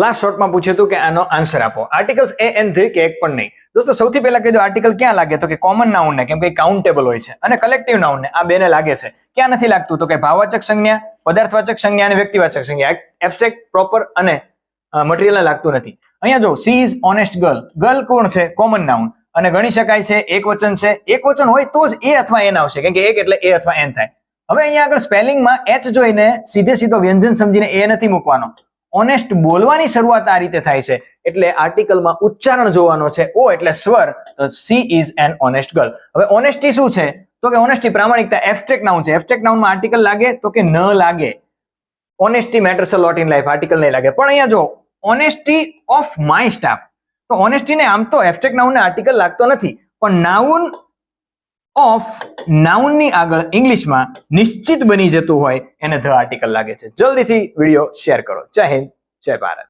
Last શોર્ટમાં પૂછ્યું હતું કે આનો આન્સર આપો. આર્ટિકલ્સ એ એન થ્રી કે એક પણ નહીં. દોસ્તો, સૌથી પહેલા કીધું આર્ટિકલ ક્યાં લાગે? તો કે કોમન નાઉન ને, કેમ કે કાઉન્ટેબલ હોય છે. અને કલેક્ટિવ નાઉન ને, આ બેને લાગે છે. ક્યાં નથી લાગતું? તો કે ભાવવાચક સંજ્ઞા, પદાર્થવાચક સંજ્ઞા અને વ્યક્તિવાચક સંજ્ઞા. એબ્સ્ટ્રેક્ટ પ્રોપર અને મટીરિયલને લાગતું નથી. અહીંયા જો she is honest girl girl કોણ છે? કોમન નાઉન અને ગણી શકાય છે, એક વચન છે. એક વચન હોય તો જ એ અથવા એન આવશે. કેમ કે એક એટલે એ અથવા એન થાય. હવે અહીંયા આગળ સ્પેલિંગમાં એચ જોઈને સીધે સીધો વ્યંજન સમજીને એ નથી મૂકવાનો. ઓનેસ્ટ બોલવાની શરૂઆત આ રીતે થાય છે. એટલે આર્ટિકલમાં ઉચ્ચારણ જોવાનો છે. ઓ એટલે સ્વર. She is an honest girl હવે ઓનેસ્ટી શું છે? તો કે ઓનેસ્ટી પ્રામાણિકતા એબ્સ્ટ્રેક્ટ નાઉન છે. એબ્સ્ટ્રેક્ટ નાઉનમાં આર્ટિકલ લાગે તો કે ન લાગે. Honesty matters lot in life article નહીં લાગે. પણ અહીંયા જો ઓનેસ્ટી ઓફ માય સ્ટાફ તો ઓનેસ્ટીને આમ તો એબ્સ્ટ્રેક્ટ નાઉનને આર્ટિકલ લાગતો નથી. પણ નાઉન ઓફ નાઉનની આગળ ઇંગ્લિશમાં નિશ્ચિત બની જતું હોય એને ધ આર્ટિકલ લાગે છે. જલ્દીથી વીડિયો શેર કરો. જય હિન્દ, જય ભારત.